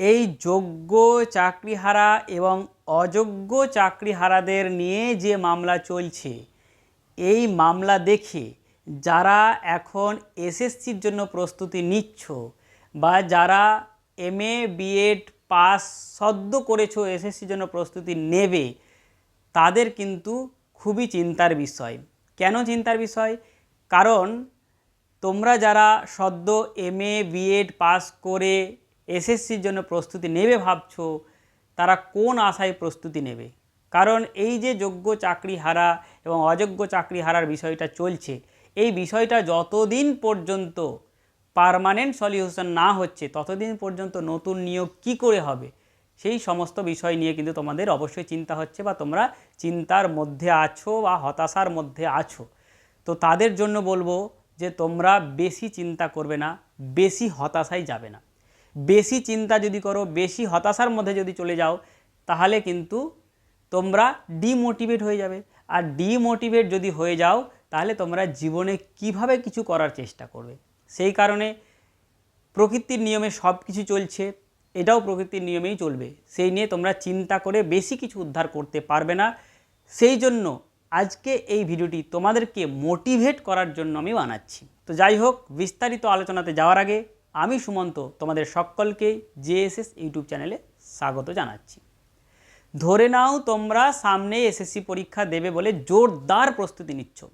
এই যোগ্য চাকরিহারা এবং অযোগ্য চাকরিহারাদের নিয়ে যে মামলা চলছে, এই মামলা দেখে যারা এখন এসএসসির জন্য প্রস্তুতি নিচ্ছ বা যারা এম এ বিএড পাস সদ্য করেছ এসএসসির জন্য প্রস্তুতি নেবে, তাদের কিন্তু খুবই চিন্তার বিষয়। কেন চিন্তার বিষয়? কারণ তোমরা যারা সদ্য এম এ বিএড পাস করে এসএসসির জন্য প্রস্তুতি নেবে ভাবছ? তারা কোন আশায় প্রস্তুতি নেবে? কারণ এই যে যোগ্য চাকরি হারা এবং অযোগ্য চাকরি হারার বিষয়টা চলছে, এই বিষয়টা যতদিন পর্যন্ত পার্মানেন্ট সলিউশন না হচ্ছে, ততদিন পর্যন্ত নতুন নিয়োগ কি করে হবে? সেই সমস্ত বিষয় নিয়ে কিন্তু তোমাদের অবশ্যই চিন্তা হচ্ছে বা তোমরা চিন্তার মধ্যে আছো বা হতাশার মধ্যে আছো। তো তাদের জন্য বলব যে তোমরা বেশি চিন্তা করবে না, বেশি হতাশায় যাবে না। বেশি চিন্তা যদি করো, বেশি হতাশার মধ্যে যদি চলে যাও, তাহলে কিন্তু তোমরা ডিমোটিভেট হয়ে যাবে। আর ডিমোটিভেট যদি হয়ে যাও, তাহলে তোমরা জীবনে কীভাবে কিছু করার চেষ্টা করবে? সেই কারণে প্রকৃতির নিয়মে সব কিছু চলছে, এটাও প্রকৃতির নিয়মেই চলবে। সেই নিয়ে তোমরা চিন্তা করে বেশি কিছু উদ্ধার করতে পারবে না। সেই জন্য আজকে এই ভিডিওটি তোমাদেরকে মোটিভেট করার জন্য আমি বানাচ্ছি। তো যাই হোক, বিস্তারিত আলোচনাতে যাওয়ার আগে আমি সুমন্ত তোমাদের সকলকে জেএসএস ইউটিউব চ্যানেলে স্বাগত জানাচ্ছি। ধরে নাও তোমরা সামনে এসএসসি পরীক্ষা দেবে বলে জোরদার প্রস্তুতি নিচ্ছ।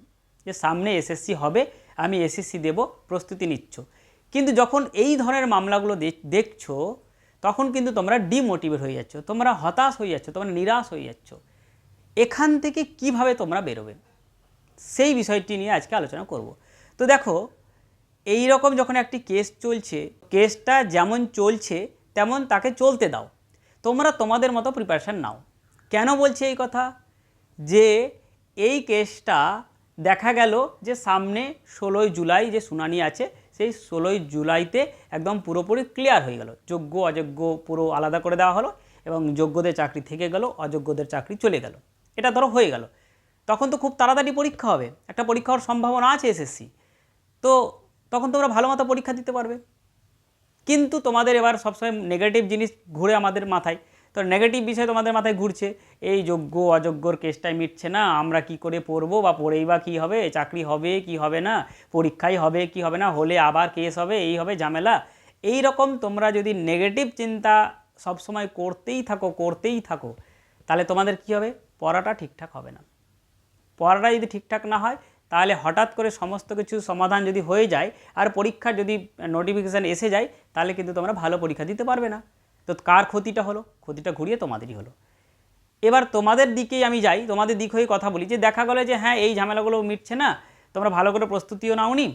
যে সামনে এসএসসি হবে, আমি এসএসসি দেব, প্রস্তুতি নিচ্ছ। কিন্তু যখন এই ধরনের মামলাগুলো দেখ- দেখছ, তখন কিন্তু তোমরা ডিমোটিভেট হয়ে যাচ্ছ, তোমরা হতাশ হয়ে যাচ্ছ, তোমরা নিরাশ হয়ে যাচ্ছ। এখান থেকে কীভাবে তোমরা বেরোবে? সেই বিষয়টি নিয়ে আজকে আলোচনা করব। তো দেখো এই রকম যখন একটি কেস চলছে, কেসটা যেমন চলছে, তেমন তাকে চলতে দাও। তোমরা তোমাদের মতো প্রিপারেশান নাও। কেন বলছে এই কথা? যে এই কেসটা দেখা গেল যে সামনে ষোলোই জুলাই যে শুনানি আছে, সেই ষোলোই জুলাইতে একদম পুরোপুরি ক্লিয়ার হয়ে গেল। যোগ্য, অযোগ্য পুরো আলাদা করে দেওয়া হলো এবং যোগ্যদের চাকরি থেকে গেল, অযোগ্যদের চাকরি চলে গেল। এটা ধরো হয়ে গেল। তখন তো খুব তাড়াতাড়ি পরীক্ষা হবে। একটা পরীক্ষা হওয়ার সম্ভাবনা আছে এসএসসি। তো তখন তোমরা ভালো মতো পরীক্ষা দিতে পারবে। কিন্তু তোমাদের এবার সবসময় নেগেটিভ জিনিস ঘুরে আমাদের মাথায়। তো নেগেটিভ বিষয় তোমাদের মাথায় ঘুরছে, এই যোগ্য, অযোগ্যর কেসটাই মিটছে না, আমরা কি করে পড়ব বা পড়েই বা কী হবে, চাকরি হবে কি হবে না পরীক্ষাই হবে কি হবে না, হলে আবার কেস হবে, এই হবে ঝামেলা। এই রকম তোমরা যদি নেগেটিভ চিন্তা সবসময় করতেই থাকো করতেই থাকো, তাহলে তোমাদের কি হবে? পড়াটা ঠিকঠাক হবে না। পড়াটা যদি ঠিকঠাক না হয় তাহলে হঠাৎ করে সমস্ত কিছু সমাধান যদি হয়ে যায় আর পরীক্ষার যদি নোটিফিকেশান এসে যায়, তাহলে কিন্তু তোমরা ভালো পরীক্ষা দিতে পারবে না। তো কার ক্ষতিটা হলো? ক্ষতিটা ঘুরিয়ে তোমাদেরই হলো। এবার তোমাদের দিকেই আমি যাই, তোমাদের দিক হয়ে কথা বলি। যে দেখা গেলো যে হ্যাঁ এই ঝামেলাগুলো মিটছে না, তোমরা ভালো করে প্রস্তুতিও নাওনি।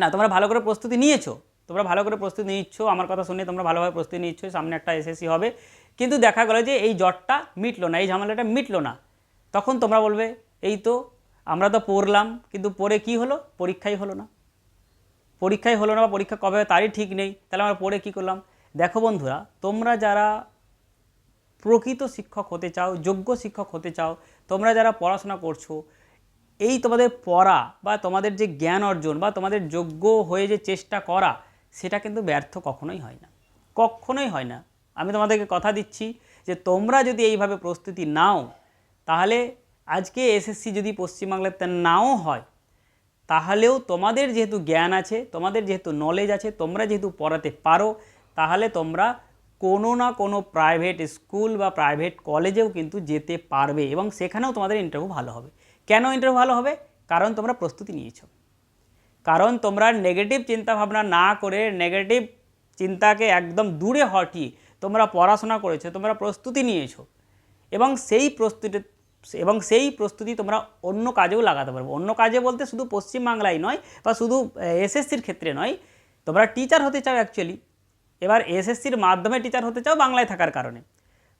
না, তোমরা ভালো করে প্রস্তুতি নিয়েছো। তোমরা ভালো করে প্রস্তুতি নিচ্ছ, আমার কথা শুনে তোমরা ভালোভাবে প্রস্তুতি নিচ্ছ, সামনে একটা এসএসসি হবে। কিন্তু দেখা গেলো যে এই জটটা মিটলো না, এই ঝামেলাটা মিটলো না। তখন তোমরা বলবে, এই তো আমরা তো পড়লাম, কিন্তু পড়ে কি হলো? পরীক্ষাই হলো না। পরীক্ষাই হলো না বা পরীক্ষা কবে হবে তারই ঠিক নেই। তাহলে আমরা পড়ে কি করলাম? দেখো বন্ধুরা, তোমরা যারা প্রকৃত শিক্ষক হতে চাও, যোগ্য শিক্ষক হতে চাও, তোমরা যারা পড়াশোনা করছ, এই তোমাদের পড়া বা তোমাদের যে জ্ঞান অর্জন বা তোমাদের যোগ্য হয়ে যে চেষ্টা করা, সেটা কিন্তু ব্যর্থ কখনোই হয় না। কখনোই হয় না। আমি তোমাদেরকে কথা দিচ্ছি যে তোমরা যদি এইভাবে প্রস্তুতি নাও, তাহলে আজকে এসএসসি যদি পশ্চিমবাংলাতে নাও হয়, তাহলেও তোমাদের যেহেতু জ্ঞান আছে, তোমাদের যেহেতু নলেজ আছে, তোমরা যেহেতু পড়াতে পারো, তাহলে তোমরা কোনো না কোনো প্রাইভেট স্কুল বা প্রাইভেট কলেজেও কিন্তু যেতে পারবে এবং সেখানেও তোমাদের ইন্টারভিউ ভালো হবে। কেন ইন্টারভিউ ভালো হবে? কারণ তোমরা প্রস্তুতি নিয়েছো। কারণ তোমরা নেগেটিভ চিন্তাভাবনা না করে নেগেটিভ চিন্তাকে একদম দূরে হটিয়ে তোমরা পড়াশোনা করেছ, তোমরা প্রস্তুতি নিয়েছো এবং সেই প্রস্তুতি এবং সেই প্রস্তুতি তোমরা অন্য কাজেও লাগাতে পারবে। অন্য কাজে বলতে শুধু পশ্চিমবাংলায় নয় বা শুধু এসএসসির ক্ষেত্রে নয়, তোমরা টিচার হতে চাও অ্যাকচুয়ালি এবার এসএসসির মাধ্যমে টিচার হতে চাও বাংলায় থাকার কারণে।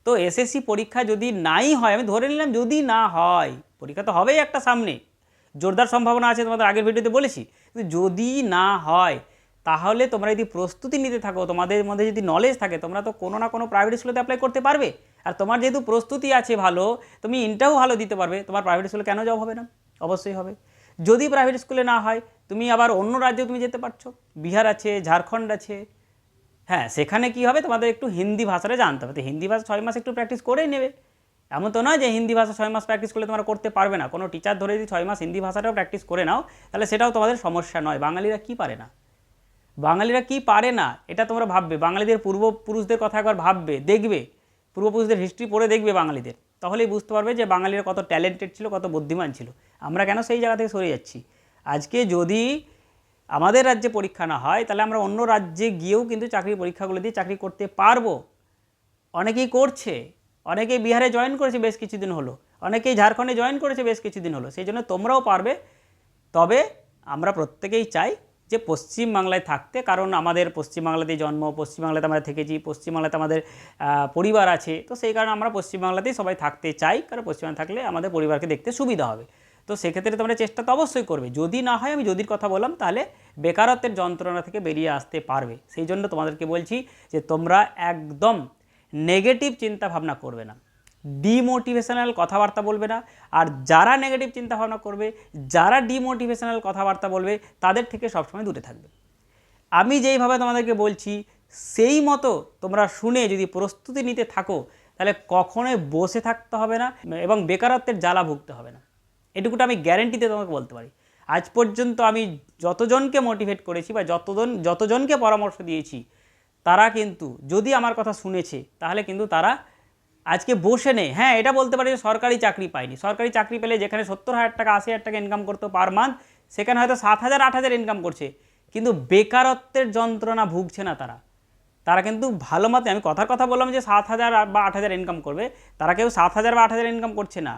তো এসএসসি পরীক্ষা যদি নাই হয়, আমি ধরে নিলাম যদি না হয়, পরীক্ষা তো হবেই একটা সামনে। জোরদার সম্ভাবনা আছে তোমাদের আগের ভিডিওতে বলেছি। কিন্তু যদি না হয়, তাহলে তোমরা যদি প্রস্তুতি নিতে থাকো, তোমাদের মধ্যে যদি নলেজ থাকে, তোমরা তো কোনো না কোনো প্রাইভেট স্কুলেতে অ্যাপ্লাই করতে পারবে। আর তোমার যেহেতু প্রস্তুতি আছে ভালো, তুমি ইন্টারভিউ ভালো দিতে পারবে, তোমার প্রাইভেট স্কুলে কেন জব হবে না? অবশ্যই হবে। যদি প্রাইভেট স্কুলে না হয়, তুমি আবার অন্য রাজ্যে তুমি যেতে পারছ। বিহার আছে, ঝাড়খণ্ড আছে। হ্যাঁ সেখানে কি হবে? তোমাদের একটু হিন্দি ভাষাটা জানতে হবে। তো হিন্দি ভাষা ছয় মাস একটু প্র্যাকটিস করেই নেবে। এমন তো নয় যে হিন্দি ভাষা ছয় মাস প্র্যাকটিস করলে তোমরা করতে পারবে না। কোনো টিচার ধরে যদি ছয় মাস হিন্দি ভাষাটাও প্র্যাকটিস করে নাও, তাহলে সেটাও তোমাদের সমস্যা নয়। বাঙালিরা কি পারে না? বাঙালিরা কি পারে না? এটা তোমরা ভাববে। বাঙালিদের পূর্বপুরুষদের কথা একবার ভাববে, দেখবে। পূর্বপুরুষদের হিস্ট্রি পড়ে দেখবে বাঙালিদের। তাহলেই বুঝতে পারবে যে বাঙালিরা কত ট্যালেন্টেড ছিল, কত বুদ্ধিমান ছিল। আমরা কেন সেই জায়গা থেকে সরে যাচ্ছি? আজকে যদি আমাদের রাজ্যে পরীক্ষা না হয়, তাহলে আমরা অন্য রাজ্যে গিয়েও কিন্তু চাকরির পরীক্ষাগুলো দিয়ে চাকরি করতে পারব। অনেকেই করছে, অনেকেই বিহারে জয়েন করেছে বেশ কিছুদিন হলো, অনেকেই ঝাড়খণ্ডে জয়েন করেছে বেশ কিছুদিন হলো, সেই জন্য তোমরাও পারবে। তবে আমরা প্রত্যেকেই চাই যে পশ্চিমবাংলায় থাকতে, কারণ আমাদের পশ্চিমবাংলাতেই জন্ম, পশ্চিমবাংলাতে আমরা থেকেছি, পশ্চিমবাংলাতে আমাদের পরিবার আছে, তো সেই কারণে আমরা পশ্চিমবাংলাতেই সবাই থাকতে চাই, কারণ পশ্চিমবাংলা থাকলে আমাদের পরিবারকে দেখতে সুবিধা হবে। তো সেক্ষেত্রে তোমরা চেষ্টা তো অবশ্যই করবে। যদি না হয়, আমি যদির কথা বললাম, তাহলে বেকারত্বের যন্ত্রণা থেকে বেরিয়ে আসতে পারবে। সেই জন্য তোমাদেরকে বলছি যে তোমরা একদম নেগেটিভ চিন্তা ভাবনা করবে না। ডিমোটিভেশনাল কথাবার্তা বলবে না। আর যারা নেগেটিভ চিন্তা ভাবনা করবে, যারা ডিমোটিভেশনাল কথাবার্তা বলবে, তাদের থেকে সবসময় দূরে থাকবে। আমি যেইভাবে তোমাদেরকে বলছি, সেই মতো তোমরা শুনে যদি প্রস্তুতি নিতে থাকো, তাহলে কখনোই বসে থাকতে হবে না এবং বেকারত্বের জ্বালা ভুগতে হবে না। এটুকুটা আমি গ্যারেন্টিতে তোমাকে বলতে পারি। আজ পর্যন্ত আমি যতজনকে মোটিভেট করেছি বা যতজন, যতজনকে পরামর্শ দিয়েছি, তারা কিন্তু যদি আমার কথা শুনেছে, তাহলে কিন্তু তারা আজকে বসে নেই। হ্যাঁ এটা বলতে পারি যে সরকারি চাকরি পায়নি সরকারি চাকরি পেলে যেখানে সত্তর হাজার টাকা, আশি হাজার টাকা ইনকাম করতো পার মান্থ সেখানে হয়তো সাত হাজার, আট হাজার ইনকাম করছে। কিন্তু বেকারত্বের যন্ত্রণা ভুগছে না তারা। তারা কিন্তু ভালো মতে, আমি কথার কথা বললাম যে সাত হাজার বা আট হাজার ইনকাম করবে। তারা কেউ সাত হাজার বা আট হাজার ইনকাম করছে না।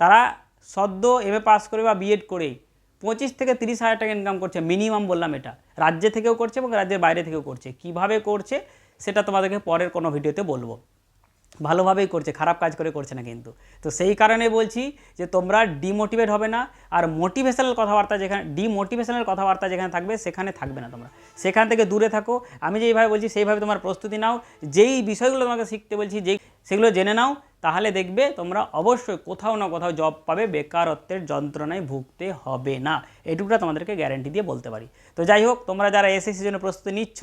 তারা সদ্য এম এ পাস করে বা বিএড করেই পঁচিশ থেকে তিরিশ হাজার টাকা ইনকাম করছে মিনিমাম বললাম এটা। রাজ্যে থেকেও করছে এবং রাজ্যের বাইরে থেকেও করছে। কীভাবে করছে, সেটা তোমাদেরকে পরের কোনো ভিডিওতে বলব। ভালোভাবেই করছে, খারাপ কাজ করে করছে না কিন্তু। তো সেই কারণে বলছি যে তোমরা ডিমোটিভেট হবে না, আর মোটিভেশনাল কথাবার্তা যেখানে ডিমোটিভেশনাল কথাবার্তা যেখানে থাকবে সেখানে থাকবে না তোমরা। সেখান থেকে দূরে থাকো। আমি যেইভাবে বলছি সেইভাবে তোমার প্রস্তুতি নাও। যেই বিষয়গুলো তোমাকে শিখতে বলছি, যেই, সেগুলো জেনে নাও। তাহলে দেখবে তোমরা অবশ্যই কোথাও না কোথাও জব পাবে, বেকারত্বের যন্ত্রণায় ভুগতে হবে না। এটুকুটা তোমাদেরকে গ্যারেন্টি দিয়ে বলতে পারি। তো যাই হোক, তোমরা যারা এসএসসি জন্য প্রস্তুতি নিচ্ছ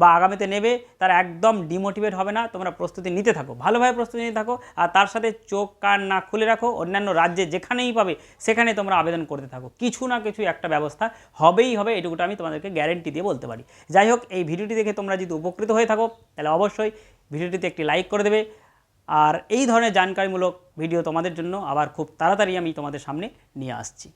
বা আগামীতে নেবে, তারা একদম ডিমোটিভেট হবে না। তোমরা প্রস্তুতি নিতে থাকো, ভালোভাবে প্রস্তুতি নিতে থাকো। আর তার সাথে চোখ কান না খুলে রাখো, অন্যান্য রাজ্যে যেখানেই পাবে, সেখানে তোমরা আবেদন করতে থাকো। কিছু না কিছু একটা ব্যবস্থা হবেই হবে এটুকুটা আমি তোমাদেরকে গ্যারেন্টি দিয়ে বলতে পারি। যাই হোক, এই ভিডিওটি দেখে তোমরা যদি উপকৃত হয়ে থাকো, তাহলে অবশ্যই ভিডিওটিতে একটি লাইক করে দেবে। আর এই ধরনের জানকারিমূলক ভিডিও তোমাদের জন্য আবার খুব তাড়াতাড়ি আমি তোমাদের সামনে নিয়ে আসছি।